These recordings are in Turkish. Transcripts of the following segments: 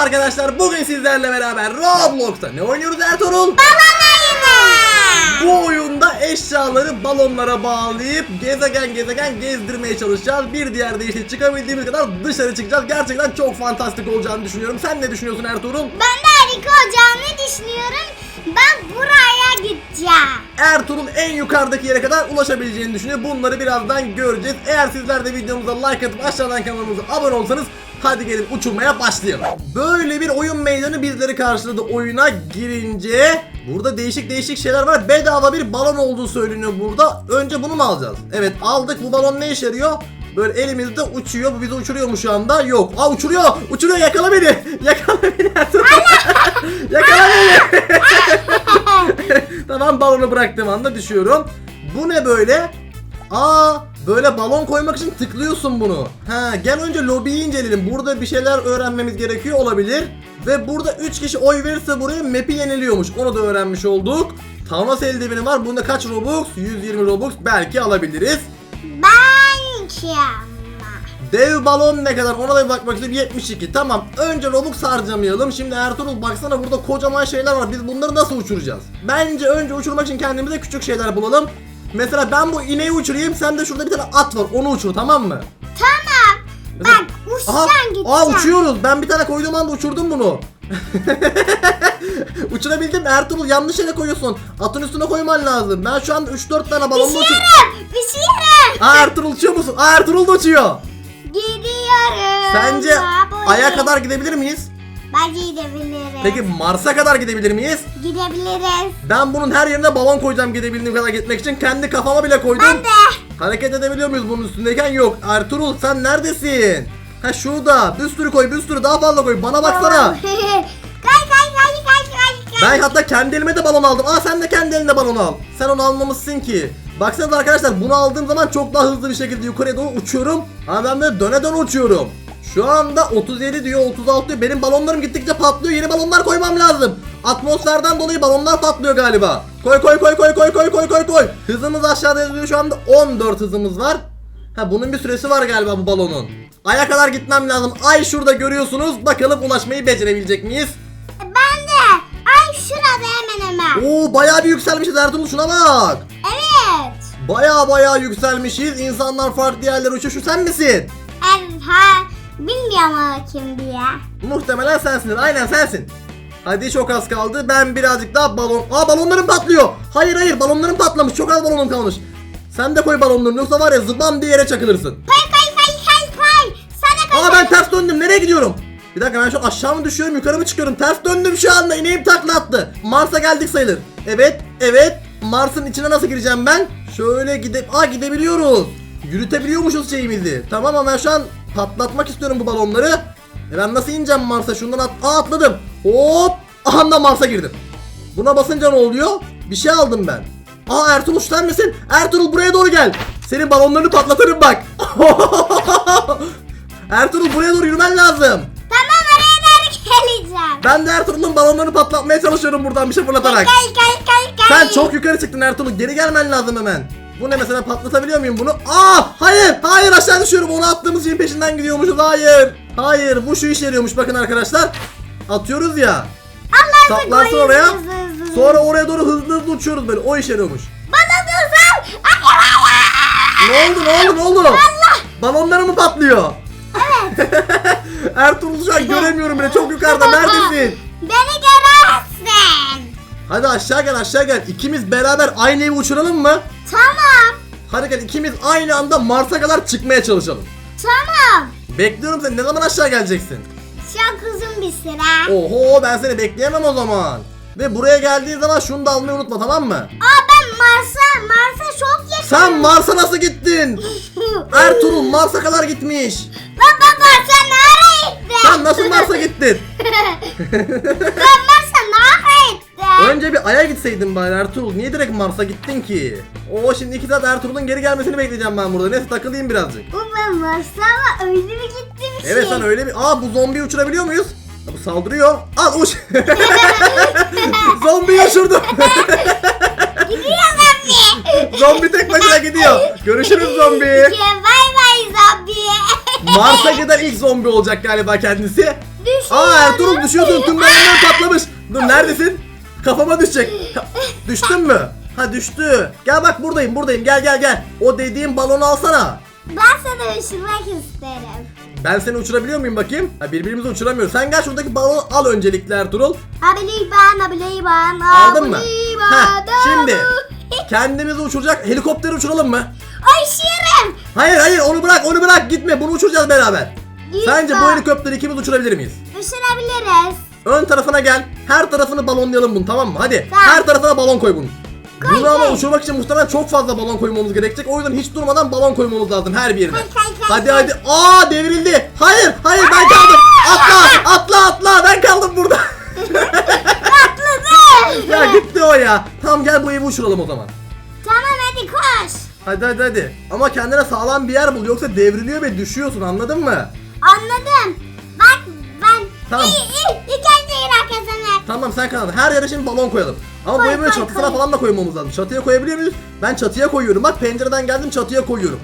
arkadaşlar. Bugün sizlerle beraber Roblox'ta ne oynuyoruz Ertuğrul? Balon Bu oyunda eşyaları balonlara bağlayıp gezegen gezegen gezdirmeye çalışacağız. Bir diğer deyişle çıkabildiğimiz kadar dışarı çıkacağız. Gerçekten çok fantastik olacağını düşünüyorum. Sen ne düşünüyorsun Ertuğrul? Ben de harika olacağını düşünüyorum. Ben buraya gideceğim. Ertuğrul en yukarıdaki yere kadar ulaşabileceğini düşünüyor. Bunları birazdan göreceğiz. Eğer sizler de videomuza like atıp aşağıdan kanalımıza abone olsanız hadi gelin uçurmaya başlayalım. Böyle bir oyun meydanı bizleri karşıladı. Oyuna girince burada değişik değişik şeyler var. Bedava bir balon olduğu söyleniyor burada. Önce bunu mu alacağız? Evet aldık. Bu balon ne işe yarıyor? Böyle elimizde uçuyor. Bu bizi uçuruyor mu şu anda? Yok. Aa uçuruyor. Uçuruyor. Yakala beni. Yakala beni Ertuğrul. Yakala beni. tamam balonu bıraktığım anda düşüyorum. Bu ne böyle? Aa böyle balon koymak için tıklıyorsun bunu. Ha gel önce lobiyi inceleyelim. Burada bir şeyler öğrenmemiz gerekiyor olabilir. Ve burada 3 kişi oy verirse buraya map'i yeniliyormuş. Onu da öğrenmiş olduk. Thanos eldiveni var. Bunda kaç Robux? 120 Robux belki alabiliriz. Ben ama. Dev balon ne kadar? Ona da bir bakmak istiyorum 72 tamam. Önce Robux harcamayalım. Şimdi Ertuğrul baksana burada kocaman şeyler var. Biz bunları nasıl uçuracağız? Bence önce uçurmak için kendimize küçük şeyler bulalım. Mesela ben bu ineği uçurayım sen de şurada bir tane at var. Onu uçur tamam mı? Tamam. Bak Aha, uçacağım gideceğim. aa uçuyoruz. Ben bir tane koyduğum anda uçurdum bunu. Uçurabildim. Ertuğrul yanlış yere koyuyorsun. Atın üstüne koyman lazım. Ben şu anda 3-4 tane balonla uçur Düşüyorum. Düşüyorum. Aa Ertuğrul uçuyor musun? Aa Ertuğrul da uçuyor Gidiyorum. Sence. Ay'a kadar gidebilir miyiz? Bence gidebiliriz. Peki Mars'a kadar gidebilir miyiz? Gidebiliriz. Ben bunun her yerine balon koyacağım gidebildiğim kadar gitmek için. Kendi kafama bile koydum. Ben de. Hareket edebiliyor muyuz bunun üstündeyken? Yok. Ertuğrul sen neredesin? Ha şurada. Bir sürü koy, bir sürü daha fazla koy. Bana baksana. kay kay kay kay kay kay. Ben hatta kendi elime de balon aldım. Aa sen de kendi eline balon al. Sen onu almamışsın ki. Baksanıza arkadaşlar bunu aldığım zaman çok daha hızlı bir şekilde yukarıya doğru uçuyorum. Ama ben böyle döne döne uçuyorum. Şu anda 37 diyor 36 diyor. Benim balonlarım gittikçe patlıyor. Yeni balonlar koymam lazım. Atmosferden dolayı balonlar patlıyor galiba. Koy koy koy koy koy koy koy koy koy. Hızımız aşağıda yazıyor şu anda 14 hızımız var. Ha bunun bir süresi var galiba bu balonun. Ay'a kadar gitmem lazım. Ay şurada görüyorsunuz. Bakalım ulaşmayı becerebilecek miyiz? Ben de. Ay şurada hemen hemen. Oo bayağı bir yükselmişiz Ertuğrul şuna bak. Evet. Baya baya yükselmişiz. İnsanlar farklı yerlere uçuyor. Şu sen misin? Evet ha. Bilmiyorum ama kim diye. Muhtemelen sensin. Aynen sensin. Hadi çok az kaldı. Ben birazcık daha balon... Aa balonlarım patlıyor. Hayır hayır balonlarım patlamış. Çok az balonum kalmış. Sen de koy balonlarını yoksa var ya zıbam diye yere çakılırsın. Kay kay kay kay kay. Sana kay. Aa ben ters döndüm. Nereye gidiyorum? Bir dakika ben şu aşağı mı düşüyorum yukarı mı çıkıyorum? Ters döndüm şu anda. İneğim takla attı. Mars'a geldik sayılır. Evet evet. Mars'ın içine nasıl gireceğim ben? Şöyle gidip... Aa gidebiliyoruz. Yürütebiliyormuşuz şeyimizi. Tamam ama ben şu an patlatmak istiyorum bu balonları. E ben nasıl ineceğim Mars'a? Şundan at... Aa atladım. Hop. Aha da Mars'a girdim. Buna basınca ne oluyor? Bir şey aldım ben. Aa Ertuğrul sen misin? Ertuğrul buraya doğru gel. Senin balonlarını patlatırım bak. Ertuğrul buraya doğru yürümen lazım. Tamam oraya doğru geleceğim. Ben de Ertuğrul'un balonlarını patlatmaya çalışıyorum buradan bir şey fırlatarak. Kay kay kay kay. Sen çok yukarı çıktın Ertuğrul. Geri gelmen lazım hemen. Bu ne mesela patlatabiliyor muyum bunu? Aa hayır hayır aşağı düşüyorum. Onu attığımız şeyin peşinden gidiyormuşuz. Hayır. Hayır bu şu işe yarıyormuş bakın arkadaşlar. Atıyoruz ya. Allah'ım Saplansın oraya. Sonra oraya doğru hızlı hızlı uçuyoruz böyle. O işe yarıyormuş. Bana ay. Ne oldu ne oldu ne oldu? Balonları mı patlıyor? Evet. Ertuğrul şu an göremiyorum bile çok yukarıda neredesin? Beni görersin. Hadi aşağı gel aşağı gel. İkimiz beraber aynı evi uçuralım mı? Tamam. Hadi gel ikimiz aynı anda Mars'a kadar çıkmaya çalışalım. Tamam. Bekliyorum seni ne zaman aşağı geleceksin? Çok uzun bir süre. Oho ben seni bekleyemem o zaman. Ve buraya geldiğin zaman şunu da almayı unutma tamam mı? Aa ben Mars'a Mars'a çok yakınım. Sen Mars'a nasıl gittin? Ertuğrul Mars'a kadar gitmiş. Baba Mars'a nereye gittin? Sen nasıl Mars'a gittin? Ben Mars'a? Önce bir Ay'a gitseydin bari Ertuğrul. Niye direkt Mars'a gittin ki? Oo şimdi iki saat Ertuğrul'un geri gelmesini bekleyeceğim ben burada. Neyse takılayım birazcık. Bu ben Mars'a ama öyle bir gittim ki. Evet sen öyle bir... Aa bu zombiyi uçurabiliyor muyuz? Bu saldırıyor. Al uç. Zombiyi uçurdu. Gidiyor zombi. zombi tek başına gidiyor. Görüşürüz zombi. Bay bay zombi. Mars'a giden ilk zombi olacak galiba kendisi. Düş Aa Ertuğrul düşüyorsun tüm patlamış. Dur neredesin? Kafama düşecek. Ha, Düştün mü? Ha düştü. Gel bak buradayım buradayım gel gel gel. O dediğim balonu alsana. Ben sana uçurmak isterim. Ben seni uçurabiliyor muyum bakayım? Ha birbirimizi uçuramıyoruz. Sen gel şuradaki balonu al öncelikle Ertuğrul. Abili ben, abili ben, Aldın mı? Heh, şimdi kendimizi uçuracak helikopteri uçuralım mı? Ay şirin. Hayır hayır onu bırak onu bırak gitme bunu uçuracağız beraber. Sence bu Lütfen. helikopteri ikimiz uçurabilir miyiz? Uçurabiliriz. Ön tarafına gel. Her tarafını balonlayalım bunu tamam mı? Hadi. Tamam. Her tarafına balon koy bunu. Koy, Bunu ama uçurmak için muhtemelen çok fazla balon koymamız gerekecek. O yüzden hiç durmadan balon koymamız lazım her bir yerine. Koy, koy, koy, Hadi koy. hadi. Aa devrildi. Hayır hayır ben kaldım. Atla atla atla ben kaldım burada. Atladı. ya gitti o ya. Tamam gel bu evi uçuralım o zaman. Tamam hadi koş. Hadi hadi hadi. Ama kendine sağlam bir yer bul yoksa devriliyor ve düşüyorsun anladın mı? Anladım. Tamam. İyi iyi. İlk önce Irak kazanır. Tamam sen kazandın. Her yere şimdi balon koyalım. Ama bu Koy, evin böyle koy, çatısına koy. falan da koymamız lazım. Çatıya koyabiliyor muyuz? Ben çatıya koyuyorum. Bak pencereden geldim çatıya koyuyorum.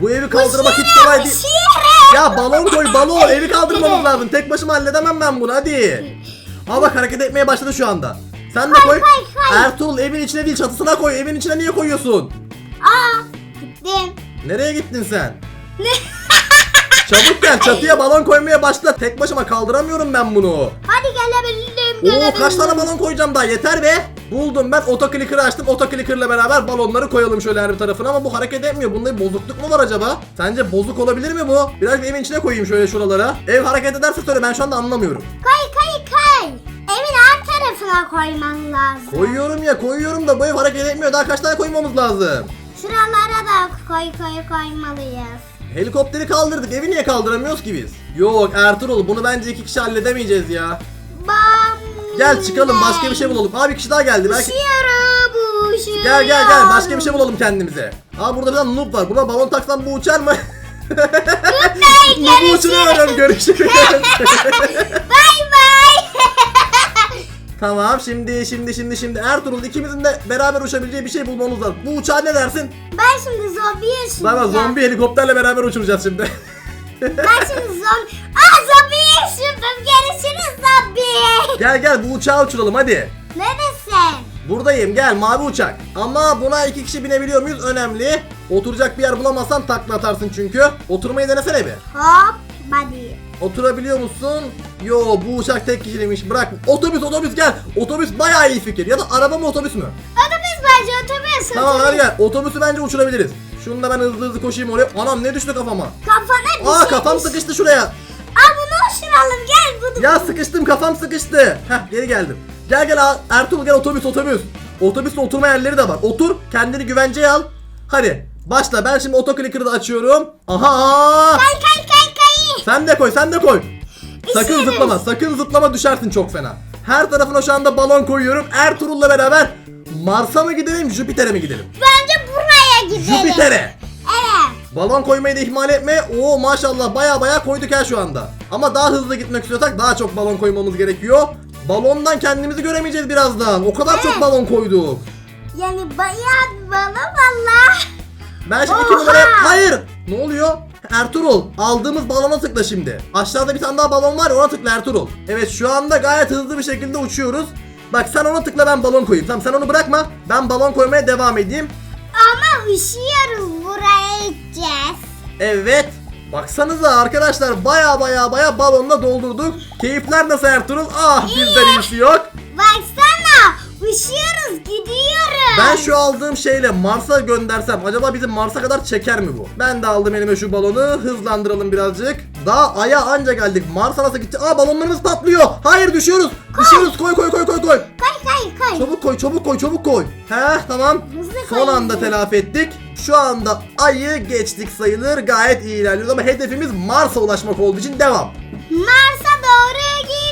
Bu evi kaldırmak hiç kolay değil. Ya balon koy balon. Evi kaldırmamız lazım. Tek başıma halledemem ben bunu hadi. Aa bak hareket etmeye başladı şu anda. Sen de Koy, koy. koy, koy. Ertuğrul evin içine değil çatısına koy. Evin içine niye koyuyorsun? Aa gittim. Nereye gittin sen? Çabuk gel çatıya balon koymaya başla. Tek başıma kaldıramıyorum ben bunu. Hadi gelebildim. Oo kaç tane balon koyacağım daha yeter be. Buldum ben otoclicker'ı açtım. Otoclicker'la beraber balonları koyalım şöyle her bir tarafına ama bu hareket etmiyor. Bunda bir bozukluk mu var acaba? Sence bozuk olabilir mi bu? Biraz evin içine koyayım şöyle şuralara. Ev hareket ederse söyle ben şu anda anlamıyorum. Koy koy koy. Evin alt tarafına koyman lazım. Koyuyorum ya koyuyorum da bu ev hareket etmiyor. Daha kaç tane koymamız lazım? Şuralara da koy koy koymalıyız. Helikopteri kaldırdık. Evi niye kaldıramıyoruz ki biz? Yok Ertuğrul bunu bence iki kişi halledemeyeceğiz ya. Bam. Gel çıkalım başka bir şey bulalım. Abi bir kişi daha geldi. Belki... Uçuyorum uçuyorum. Gel gel gel başka bir şey bulalım kendimize. Aa burada bir tane noob var. Buna balon taksam bu uçar mı? Noob'u uçuruyorum görüşürüz. Bay bay. Tamam şimdi şimdi şimdi şimdi Ertuğrul ikimizin de beraber uçabileceği bir şey bulmamız lazım. Bu uçağa ne dersin? ben şimdi zombiye Bana yaşayacağım. zombi helikopterle beraber uçuracağız şimdi. Ben şimdi zombi... Aa zombiye yaşıyorum. Görüşürüz zombi. gel gel bu uçağa uçuralım hadi. Neredesin? Buradayım gel mavi uçak. Ama buna iki kişi binebiliyor muyuz? Önemli. Oturacak bir yer bulamazsan takla atarsın çünkü. Oturmayı denesene bir. Hop. Buddy. Oturabiliyor musun? Yo bu uçak tek kişiymiş bırak. Otobüs otobüs gel. Otobüs bayağı iyi fikir. Ya da araba mı otobüs mü? Otobüs bence otobüs. Tamam hadi gel. Otobüsü bence uçurabiliriz. Şunu da ben hızlı hızlı koşayım oraya. Anam ne düştü kafama? Kafana bir Aa şey kafam düş- sıkıştı şuraya. Aa bunu uçuralım gel. Bunu. Ya sıkıştım kafam sıkıştı. Heh geri geldim. Gel gel A- Ertuğrul gel otobüs otobüs. Otobüste oturma yerleri de var. Otur kendini güvenceye al. Hadi başla ben şimdi otoclicker'ı da açıyorum. Aha. Kay kay kay. Sen de koy sen de koy. Sakın İşte- zıplama sakın zıplama düşersin çok fena. Her tarafına şu anda balon koyuyorum. Ertuğrul'la beraber Mars'a mı gidelim Jüpiter'e mi gidelim? Bence buraya gidelim. Jüpiter'e. Evet. Balon koymayı da ihmal etme. Oo maşallah baya baya koyduk her şu anda. Ama daha hızlı gitmek istiyorsak daha çok balon koymamız gerekiyor. Balondan kendimizi göremeyeceğiz birazdan. O kadar çok Evet. balon koyduk. Yani bayağı balon valla. Ben şimdi iki Oha! numaraya... Hayır! Ne oluyor? Ertuğrul aldığımız balona tıkla şimdi. Aşağıda bir tane daha balon var ona tıkla Ertuğrul. Evet şu anda gayet hızlı bir şekilde uçuyoruz. Bak sen ona tıkla ben balon koyayım. Tamam sen onu bırakma. Ben balon koymaya devam edeyim. Ama üşüyoruz buraya gideceğiz. Evet. Baksanıza arkadaşlar baya baya baya balonla doldurduk. Keyifler nasıl Ertuğrul? Ah bizden iyisi yok. Baksana üşüyoruz gidiyoruz. Ben şu aldığım şeyle Mars'a göndersem acaba bizi Mars'a kadar çeker mi bu? Ben de aldım elime şu balonu. Hızlandıralım birazcık. Daha Ay'a anca geldik. Mars'a nasıl gideceğiz? Aa balonlarımız patlıyor. Hayır düşüyoruz. Düşüyoruz. Koy koy koy koy koy. Kay kay kay. Çabuk koy çabuk koy çabuk koy. Heh tamam. Hızlı Son koy, anda hızlı. telafi ettik. Şu anda Ay'ı geçtik sayılır. Gayet iyi ilerliyoruz ama hedefimiz Mars'a ulaşmak olduğu için devam. Mars'a doğru gideceğiz.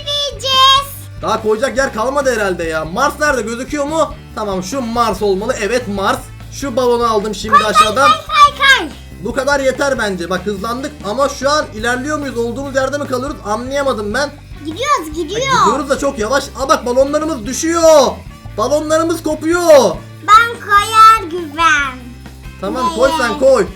Daha koyacak yer kalmadı herhalde ya. Mars nerede gözüküyor mu? Tamam şu Mars olmalı. Evet Mars. Şu balonu aldım şimdi aşağıdan. Kay kay kay. Bu kadar yeter bence. Bak hızlandık ama şu an ilerliyor muyuz? Olduğumuz yerde mi kalıyoruz? Anlayamadım ben. Gidiyoruz gidiyor. Gidiyoruz da çok yavaş. Aa bak balonlarımız düşüyor. Balonlarımız kopuyor. Ben koyar güven. Tamam koy ya? sen koy.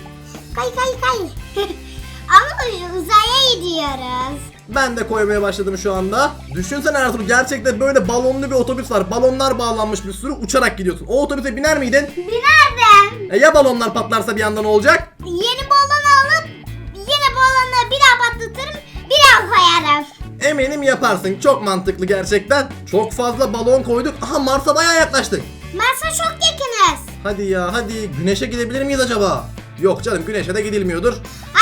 Kay kay kay. Ama uzaya gidiyoruz. Ben de koymaya başladım şu anda. Düşünsene Ertuğrul gerçekten böyle balonlu bir otobüs var. Balonlar bağlanmış bir sürü uçarak gidiyorsun. O otobüse biner miydin? Binerdim. E ya balonlar patlarsa bir anda ne olacak? Yeni balon alıp yeni balonla bir daha patlatırım bir daha koyarım. Eminim yaparsın. Çok mantıklı gerçekten. Çok fazla balon koyduk. Aha Mars'a bayağı yaklaştık. Mars'a çok yakınız. Hadi ya hadi güneşe gidebilir miyiz acaba? Yok canım güneşe de gidilmiyordur. Kayalım.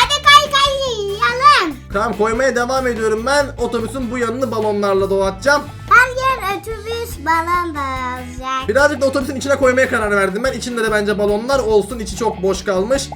Tamam koymaya devam ediyorum ben. Otobüsün bu yanını balonlarla donatacağım. Her yer otobüs balon da olacak. Birazcık da otobüsün içine koymaya karar verdim ben. İçinde de bence balonlar olsun. İçi çok boş kalmış.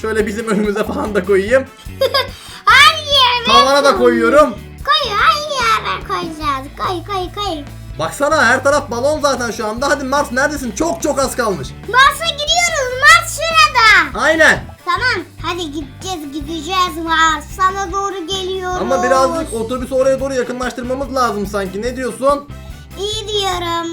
Şöyle bizim önümüze falan da koyayım. Her yere Tavana da koyuyorum. Koy her yere koyacağız. Koy koy koy. Baksana her taraf balon zaten şu anda. Hadi Mars neredesin? Çok çok az kalmış. Mars'a gidiyoruz. Mars şurada. Aynen. Tamam. Hadi gideceğiz gideceğiz Mars. Sana doğru geliyoruz. Ama birazcık otobüsü oraya doğru yakınlaştırmamız lazım sanki. Ne diyorsun? İyi diyorum.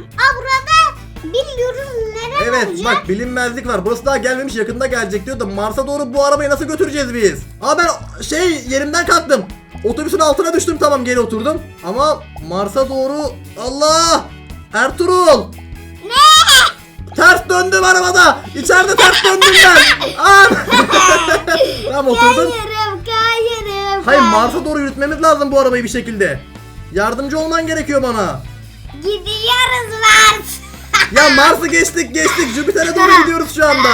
Aa burada bilmiyorum neler Evet olacak. bak bilinmezlik var. Burası daha gelmemiş yakında gelecek diyor da Mars'a doğru bu arabayı nasıl götüreceğiz biz? Aa ben şey yerimden kalktım. Otobüsün altına düştüm tamam geri oturdum. Ama Mars'a doğru Allah! Ertuğrul! Ters döndüm arabada. İçeride ters döndüm ben. Aa! tamam oturdum. Kayırım kayırım. Hayır Mars'a doğru yürütmemiz lazım bu arabayı bir şekilde. Yardımcı olman gerekiyor bana. Gidiyoruz Mars. Ya Mars'ı geçtik geçtik Jüpiter'e doğru gidiyoruz şu anda.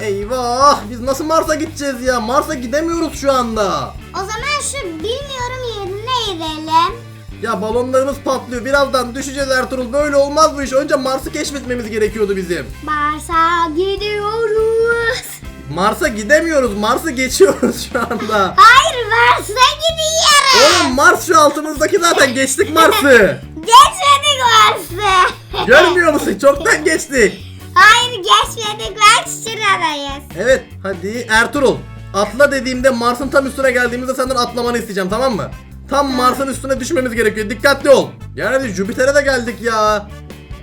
Eyvah biz nasıl Mars'a gideceğiz ya? Mars'a gidemiyoruz şu anda. O zaman şu bilmiyorum yerine gidelim. Ya balonlarımız patlıyor. Birazdan düşeceğiz Ertuğrul. Böyle olmaz bu iş. Önce Mars'ı keşfetmemiz gerekiyordu bizim. Mars'a gidiyoruz. Mars'a gidemiyoruz. Mars'ı geçiyoruz şu anda. Hayır Mars'a gidiyoruz. Oğlum Mars şu altımızdaki zaten. Geçtik Mars'ı. Geçmedik Mars'ı. Görmüyor musun? Çoktan geçtik. Hayır geçmedik Mars şuradayız. Evet hadi Ertuğrul. Atla dediğimde Mars'ın tam üstüne geldiğimizde senden atlamanı isteyeceğim tamam mı? Tam Mars'ın üstüne düşmemiz gerekiyor. Dikkatli ol. Yani Jüpiter'e de geldik ya.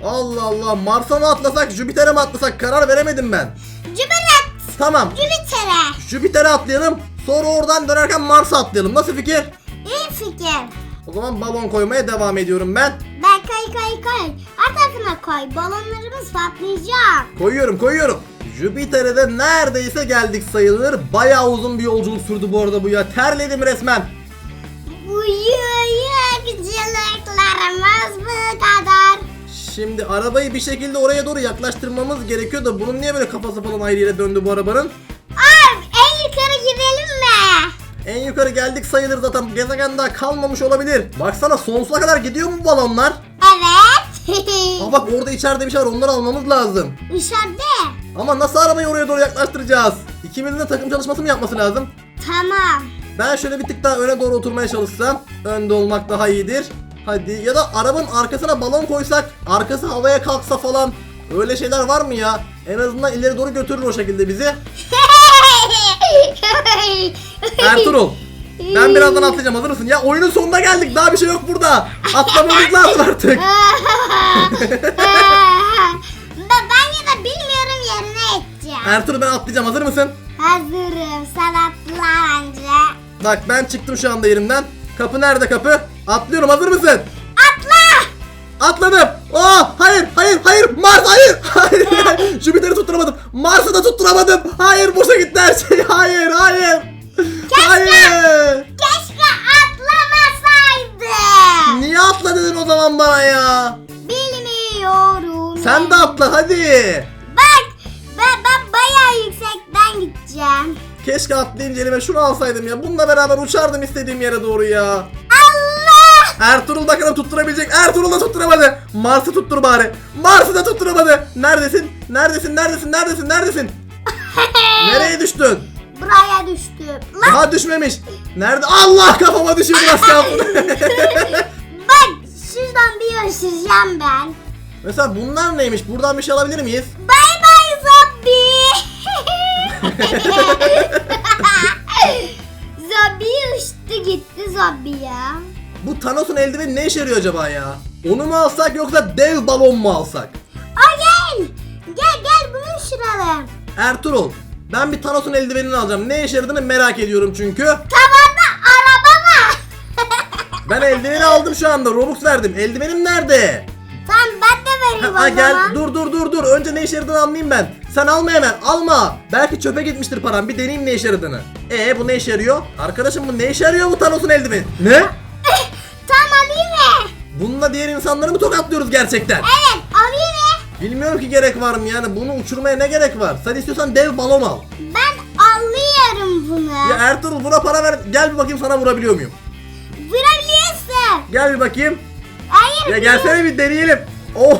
Allah Allah Mars'a mı atlasak Jüpiter'e mi atlasak karar veremedim ben. Jüpiter. Tamam Jüpiter'e. Jüpiter'e atlayalım. Sonra oradan dönerken Mars'a atlayalım. Nasıl fikir? İyi fikir. O zaman balon koymaya devam ediyorum ben. Ben kay kay kay. Her tarafına koy. Balonlarımız patlayacak. Koyuyorum koyuyorum. Jüpiter'e de neredeyse geldik sayılır. Bayağı uzun bir yolculuk sürdü bu arada bu ya. Terledim resmen. Bu yolculuklarımız bu kadar. Şimdi arabayı bir şekilde oraya doğru yaklaştırmamız gerekiyor da bunun niye böyle kafası falan ayrı yere döndü bu arabanın? Abi en yukarı gidelim mi? En yukarı geldik sayılır zaten gezegen daha kalmamış olabilir. Baksana sonsuza kadar gidiyor mu balonlar? Evet. Aa bak orada içeride bir şey var onları almamız lazım. Dışarıda. Ama nasıl arabayı oraya doğru yaklaştıracağız? İkimizin de takım çalışması mı yapması lazım? Tamam. Ben şöyle bir tık daha öne doğru oturmaya çalışsam önde olmak daha iyidir. Hadi ya da arabanın arkasına balon koysak arkası havaya kalksa falan öyle şeyler var mı ya? En azından ileri doğru götürür o şekilde bizi. Ertuğrul ben birazdan atlayacağım hazır mısın? Ya oyunun sonuna geldik daha bir şey yok burada. Atlamamız lazım artık. ben, ya da bilmiyorum yerine edeceğim. Ertuğrul ben atlayacağım hazır mısın? Hazırım. Bence. Bak ben çıktım şu anda yerimden. Kapı nerede kapı? Atlıyorum hazır mısın? Atla. Atladım. Oh hayır hayır hayır Mars hayır. Hayır. Jüpiter'i tutturamadım. Mars'ı da tutturamadım. Hayır boşa gitti her şey. Hayır hayır. Hayır. Keşke atlamasaydım. Niye atla dedin o zaman bana ya? Bilmiyorum. Sen de atla hadi. Bak ben, ben bayağı yüksekten gideceğim. Keşke atlayınca elime şunu alsaydım ya. Bununla beraber uçardım istediğim yere doğru ya. Allah! Ertuğrul bakalım tutturabilecek. Ertuğrul da tutturamadı. Mars'ı tuttur bari. Mars'ı da tutturamadı. Neredesin? Neredesin? Neredesin? Neredesin? Neredesin? Nereye düştün? Buraya düştüm. Lan Daha düşmemiş. Nerede? Allah kafama düşüyor biraz bak şuradan bir yarışacağım ben. Mesela bunlar neymiş? Buradan bir şey alabilir miyiz? Zombi. zombi uçtu gitti zombi ya. Bu Thanos'un eldiveni ne işe yarıyor acaba ya? Onu mu alsak yoksa dev balon mu alsak? O gel. Gel gel bunu uçuralım. Ertuğrul, Ben bir Thanos'un eldivenini alacağım. Ne işe yaradığını merak ediyorum çünkü. Tavanda araba var. Ben eldiveni aldım şu anda. Robux verdim. Eldivenim nerede? Tamam vereyim Ha, o gel zaman. dur dur dur dur. Önce ne işe yaradığını anlayayım ben. Sen alma hemen. Alma. Belki çöpe gitmiştir param. Bir deneyeyim ne işe yaradığını. E bu ne işe yarıyor? Arkadaşım bu ne işe yarıyor bu Thanos'un eldiveni? Ne? Tamam alayım mı? Bununla diğer insanları mı tokatlıyoruz gerçekten? Evet alayım mı? Bilmiyorum ki gerek var mı yani bunu uçurmaya ne gerek var? Sen istiyorsan dev balon al. Ben alıyorum bunu. Ya Ertuğrul buna para ver. Gel bir bakayım sana vurabiliyor muyum? Vurabiliyorsun. Gel bir bakayım. Hayır. Ya gelsene bir deneyelim. Oh.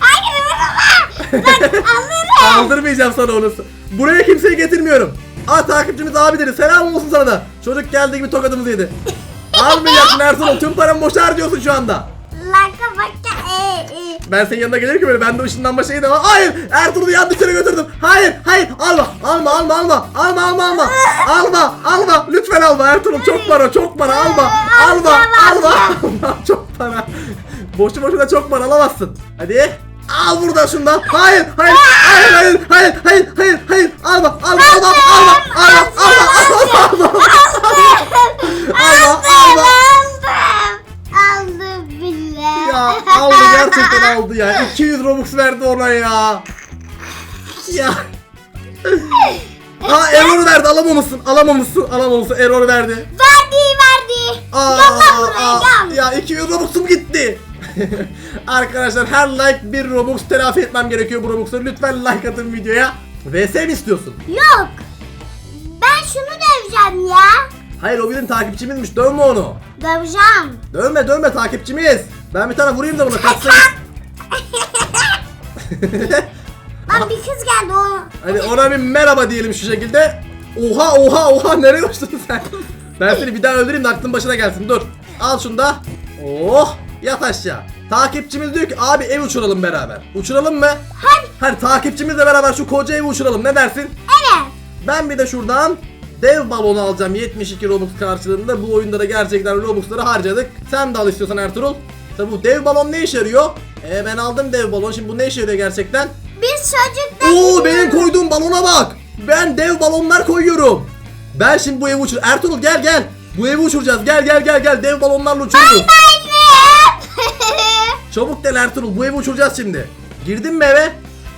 Hayır vurma. Bak alırım. Aldırmayacağım sana onu. Buraya kimseyi getirmiyorum. Aa takipçimiz abi dedi. Selam olsun sana da. Çocuk geldiği gibi tokadımızı yedi. Almayacaksın Ertuğrul. Tüm paramı boşa harcıyorsun şu anda. Laka baka e e. Ben senin yanına gelirim ki böyle bende ışınlanma şeyi de var. Hayır Ertuğrul'u yanlış yere götürdüm. Hayır hayır alma alma alma alma alma alma alma alma alma lütfen alma Ertuğrul çok para çok para alma alma alma alma çok para. Boşu boşuna çok para alamazsın. Hadi. Al buradan şundan. Hayır, hayır, hayır, hayır, hayır, hayır, hayır, hayır. Alma, alma, alma, alma, alma, alma, alma, alma, alma, alma. Aldım. Aldım bile. Ya aldı gerçekten aldı ya. 200 Robux verdi ona ya. Ya. Aa error verdi alamamışsın alamamışsın alamamışsın error verdi. Verdi verdi. Aa, Yolla buraya aa, gel. ya 200 Robux'um gitti. Arkadaşlar her like bir Robux telafi etmem gerekiyor bu Robux'u. Lütfen like atın videoya. VS mi istiyorsun? Yok. Ben şunu döveceğim ya. Hayır o bizim takipçimizmiş dövme onu. Döveceğim. Dövme dövme takipçimiz. Ben bir tane vurayım da buna kaçsın. Lan bir kız geldi o. Hadi ona bir merhaba diyelim şu şekilde. Oha oha oha nereye uçtun sen? Ben seni bir daha öldüreyim de aklın başına gelsin dur. Al şunu da. Oh yat aşağı. Takipçimiz diyor ki abi ev uçuralım beraber. Uçuralım mı? Hadi. Hadi takipçimizle beraber şu koca evi uçuralım ne dersin? Evet. Ben bir de şuradan dev balonu alacağım 72 Robux karşılığında. Bu oyunda da gerçekten Robux'ları harcadık. Sen de al istiyorsan Ertuğrul. Tabi bu dev balon ne işe yarıyor? E ben aldım dev balon şimdi bu ne işe yarıyor gerçekten? Biz çocuklar Oo benim koyduğum balona bak. Ben dev balonlar koyuyorum. Ben şimdi bu evi uçur. Ertuğrul gel gel. Bu evi uçuracağız. Gel gel gel gel. Dev balonlarla uçuyoruz. Anne. Çabuk gel Ertuğrul. Bu evi uçuracağız şimdi. Girdin mi eve?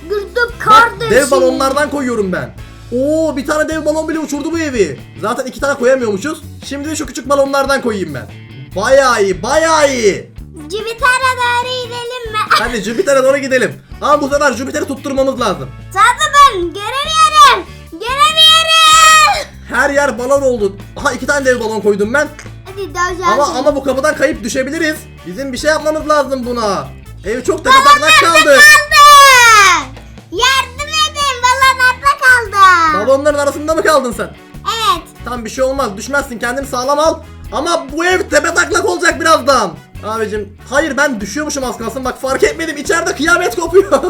Bak kardeşim. dev balonlardan koyuyorum ben. Oo bir tane dev balon bile uçurdu bu evi. Zaten iki tane koyamıyormuşuz. Şimdi de şu küçük balonlardan koyayım ben. Bayağı iyi, bayağı iyi. Civitara doğru gidelim mi? Hadi Jüpiter'e doğru gidelim. Ama bu sefer Jüpiter'i tutturmamız lazım. Zaten ben göremiyorum. Göremiyorum. Her yer balon oldu. Aha iki tane dev balon koydum ben. Hadi döveceğim Ama ama bu kapıdan kayıp düşebiliriz. Bizim bir şey yapmamız lazım buna. Ev çok tepetaklak kaldı. kaldı. Yardım edin. Balon atla kaldı. Balonların arasında mı kaldın sen? Evet. Tam bir şey olmaz. Düşmezsin. Kendini sağlam al. Ama bu ev tepetaklak olacak birazdan. Abicim hayır ben düşüyormuşum az kalsın bak fark etmedim içeride kıyamet kopuyor.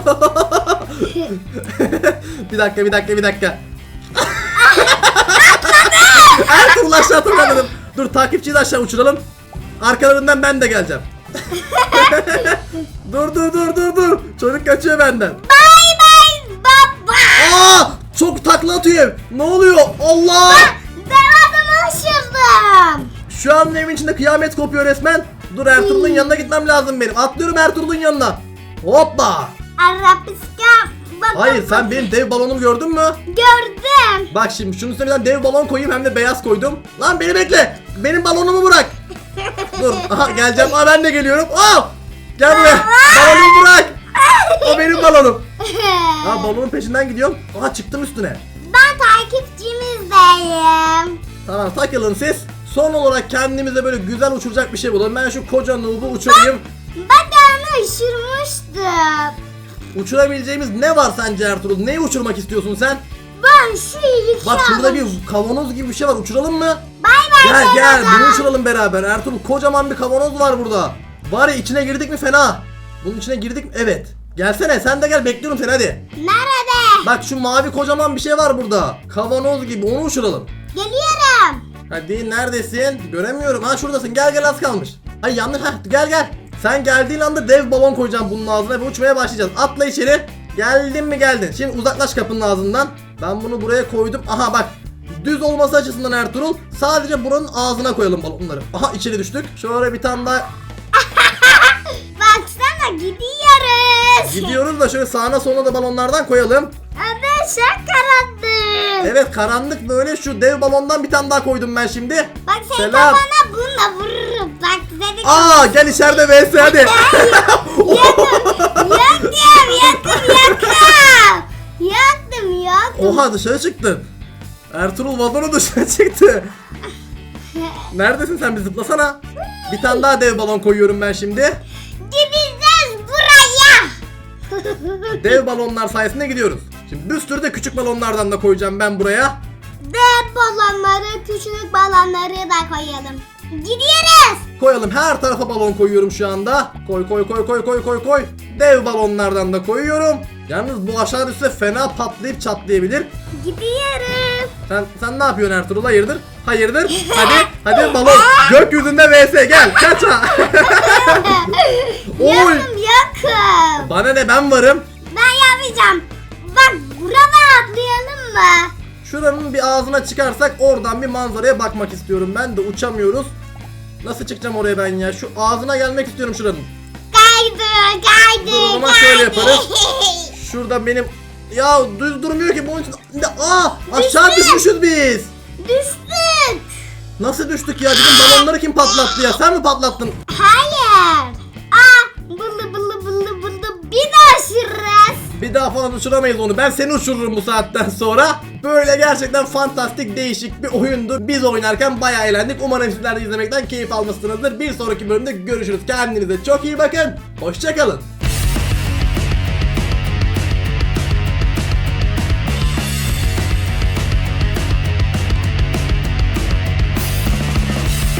bir dakika bir dakika bir dakika. Ertuğrul aşağı tırmandım. Dur takipçiyi de aşağı uçuralım. Arkalarından ben de geleceğim. dur dur dur dur dur. Çocuk kaçıyor benden. Bay bay baba. Aa! Çok takla atıyor. Ne oluyor? Allah! Ben adamı uçurdum. Şu an evin içinde kıyamet kopuyor resmen. Dur Ertuğrul'un yanına gitmem lazım benim. Atlıyorum Ertuğrul'un yanına. Hoppa! Arabiska. Bak, Hayır sen benim dev balonumu gördün mü? Gördüm. Bak şimdi şunun üstüne bir tane dev balon koyayım hem de beyaz koydum. Lan beni bekle. Benim balonumu bırak. Dur. Aha geleceğim. Aa ben de geliyorum. Aa! Gel buraya. Balonumu bırak. O benim balonum. Ha balonun peşinden gidiyorum. Aha çıktım üstüne. ben takipçimizdeyim. Tamam takılın siz. Son olarak kendimize böyle güzel uçuracak bir şey bulalım. Ben şu koca noob'u uçurayım. Ben de onu uçurmuştum. Uçurabileceğimiz ne var sence Ertuğrul? Neyi uçurmak istiyorsun sen? Ben şu iyilik Bak şurada bir kavanoz gibi bir şey var. Uçuralım mı? Bay bay Gel gel bunu uçuralım beraber. Ertuğrul kocaman bir kavanoz var burada. Var ya içine girdik mi fena. Bunun içine girdik mi? Evet. Gelsene sen de gel bekliyorum seni hadi. Nerede? Bak şu mavi kocaman bir şey var burada. Kavanoz gibi onu uçuralım. Geliyorum. Hadi neredesin? Göremiyorum. Ha şuradasın. Gel gel az kalmış. Ay yanlış. Ha gel gel. Sen geldiğin anda dev balon koyacağım bunun ağzına ve uçmaya başlayacağız. Atla içeri. Geldin mi geldin. Şimdi uzaklaş kapının ağzından. Ben bunu buraya koydum. Aha bak. Düz olması açısından Ertuğrul sadece buranın ağzına koyalım balonları. Aha içeri düştük. Şöyle bir tane daha Baksana gidiyoruz. gidiyoruz da şöyle sağına soluna da balonlardan koyalım. Ama sen karanlık. Evet karanlık böyle şu dev balondan bir tane daha koydum ben şimdi. Bak sen Selam. kafana bununla vururum. Seni Aa gel içeride vs hadi. yaktım yaktım yaktım. Yaktım yaktım. Oha dışarı çıktın. Ertuğrul vazona dışarı çıktı. Neredesin sen bir zıplasana. Bir tane daha dev balon koyuyorum ben şimdi. Gideceğiz buraya. Dev balonlar sayesinde gidiyoruz. Şimdi bir sürü de küçük balonlardan da koyacağım ben buraya. Dev balonları, küçük balonları da koyalım. Gidiyoruz. Koyalım her tarafa balon koyuyorum şu anda. Koy koy koy koy koy koy koy. Dev balonlardan da koyuyorum. Yalnız bu aşağı düşse fena patlayıp çatlayabilir. Gidiyoruz. Sen sen ne yapıyorsun Ertuğrul? Hayırdır? Hayırdır? Hadi hadi balon. Gökyüzünde vs gel. Kaç ha. Oy. Yakım yakım. Bana ne ben varım. Ben yapacağım. Bak burada atlayalım mı? Şuranın bir ağzına çıkarsak oradan bir manzaraya bakmak istiyorum. Ben de uçamıyoruz. Nasıl çıkacağım oraya ben ya? Şu ağzına gelmek istiyorum şuranın. Kaydı kaydı Dur, o zaman şöyle yaparız. Şurada benim ya düz durmuyor ki bunun için. Aa aşağı Düştüm. düşmüşüz biz. Düştük. Nasıl düştük ya? Bizim balonları kim patlattı ya? Sen mi patlattın? Hayır. Aa bılı bılı bılı bılı bir daha süreriz. Bir daha falan uçuramayız onu. Ben seni uçururum bu saatten sonra. Böyle gerçekten fantastik değişik bir oyundu. Biz oynarken bayağı eğlendik. Umarım sizler de izlemekten keyif almışsınızdır. Bir sonraki bölümde görüşürüz. Kendinize çok iyi bakın. Hoşçakalın.